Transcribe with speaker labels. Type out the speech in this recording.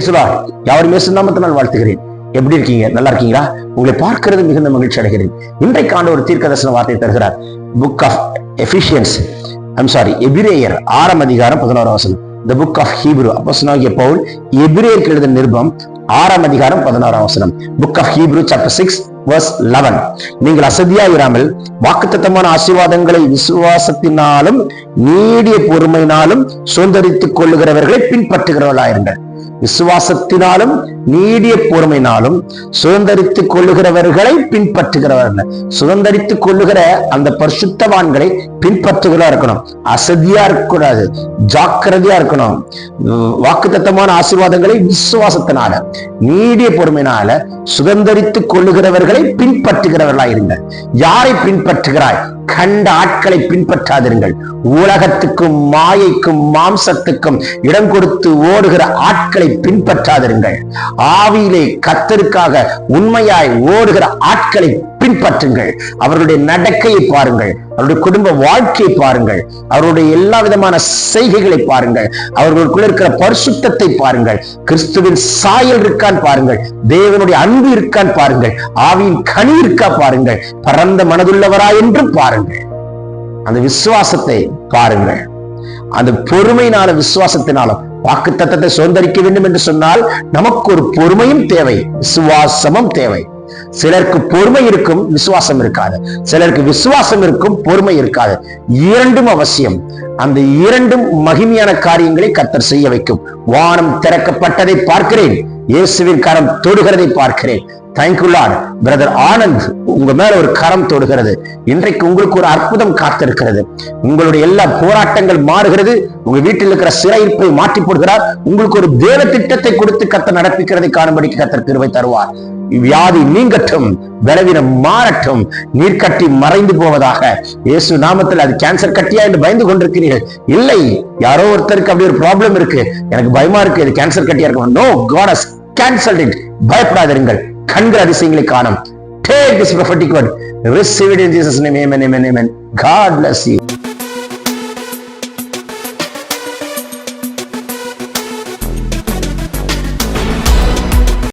Speaker 1: இயேசுவா யாரும் மேசு நாமத்தினால் வாழ்த்துகிறேன். எப்படி இருக்கீங்க? நல்லா இருக்கீங்களா? உங்களை பார்க்கிறது மிகுந்த மகிழ்ச்சி அடைகிறேன். இன்றைக்கு ஆண்டு ஒரு தீர்க்கதர்சன வார்த்தை தருகிறார். Book of Ephesians I'm sorry எபிரேயர் ஆறாம் அதிகாரம் பதினோராம் வசனம். த புக் ஆஃப் ஹீப்ரூ அப்போசனாகிய பவுல் எபிரேயருக்கு எழுதின நிருபம் ஆறாம் அதிகாரம் பதினாறாம் வசனம். Book of Hebrew chapter six verse eleven நீங்கள் அசதியாயிராமல் வாக்குத்தத்தமான ஆசீர்வாதங்களை விசுவாசத்தினாலும் நீடிய பொறுமையினாலும் சுதந்திரித்துக் கொள்ளுகிறவர்களை பின்பற்றுகிறவர்களாயிருங்கள். விசுவாசத்தினாலும் நீடிய பொறுமையினாலும் சுதந்திரித்துக் கொள்ளுகிறவர்களை பின்பற்றுகிறவர்கள் சுதந்திரித்துக் கொள்ளுகிற அந்த பரிசுத்தவான்களை பின்பற்றுகிறா இருக்கணும். அசதியா இருக்கக்கூடாது. ஜாக்கிரதையா இருக்கணும். வாக்குத்தத்தமான ஆசீர்வாதங்களை விசுவாசத்தினால நீடிய பொறுமையினால சுதந்திரித்துக் கொள்ளுகிறவர்களை பின்பற்றுகிறவர்களாயிருங்கள். யாரை பின்பற்றுகிறாய்? கண்ட ஆட்களை பின்பற்றாதிருங்கள். உலகத்துக்கும் மாயைக்கும் மாம்சத்துக்கும் இடம் கொடுத்து ஓடுகிற ஆட்களை பின்பற்றாதிருங்கள். ஆவியிலே கத்தருக்காக உண்மையாய் ஓடுகிற ஆட்களை பின்பற்றுங்கள். அவர்களுடைய நடக்கையை பாருங்கள். அவருடைய குடும்ப வாழ்க்கையை பாருங்கள். அவருடைய எல்லா விதமான செய்கைகளை பாருங்கள். அவர்களுக்குள்ள இருக்கிற பரிசுத்தத்தை பாருங்கள். கிறிஸ்துவின் சாயல் இருக்கான் பாருங்கள். தேவனுடைய அன்பு இருக்கான் பாருங்கள். ஆவியின் கனி இருக்கா பாருங்கள். பரந்த மனதுள்ளவரா என்று பாருங்கள். அந்த விசுவாசத்தை பாருங்கள். அந்த பொறுமையினால விசுவாசத்தினாலும் வாக்கு தத்தத்தை சுதந்திரிக்க வேண்டும் என்று சொன்னால் நமக்கு ஒரு பொறுமையும் தேவை. விசுவாசமும் தேவை. சிலருக்கு பொறுமை இருக்கும் விசுவாசம் இருக்காது. சிலருக்கு விசுவாசம் இருக்கும் பொறுமை இருக்காது. இரண்டும் அவசியம். அந்த இரண்டும் மகிமையான காரியங்களை கத்தர் செய்ய வைக்கும். வானம் திறக்கப்பட்டதை பார்க்கிறேன். இயேசுவின் கரம் தொடுகிறதை பார்க்கிறேன். தேங்க்யூலார் பிரதர் ஆனந்த் உங்க மேல ஒரு கரம் தொடுகிறது. இன்றைக்கு உங்களுக்கு ஒரு அற்புதம் காத்திருக்கிறது. உங்களுடைய எல்லா போராட்டங்கள் மாறுகிறது. உங்க வீட்டில் இருக்கிற சிறையிருப்பை மாற்றி போடுகிறார். உங்களுக்கு ஒரு தேவ திட்டத்தை கொடுத்து கத்த நடப்பிக்கிறதை காணும்படிக்கு கத்தர் கிருபை தருவார். வியாதி நீங்கட்டும் பலவீனம் மாறட்டும் நீர்க்கட்டி மறைந்து போவதாக இயேசு நாமத்தில் அது கேன்சர் கட்டியா என்று பயந்து கொண்டிருக்கிறீர்கள் இல்லை யாரோ ஒருத்தருக்கு அப்படி ஒரு ப்ராப்ளம் இருக்கு எனக்கு பயமா இருக்கு இது கேன்சர் கட்டியா இருக்கும் நோ காட் கேன்சல் இட் பயப்படாதிருங்கள் கண்கள் அதிசயங்களை காணும் take this prophetic word receive it in Jesus' name. Amen. Amen. Amen. God bless you.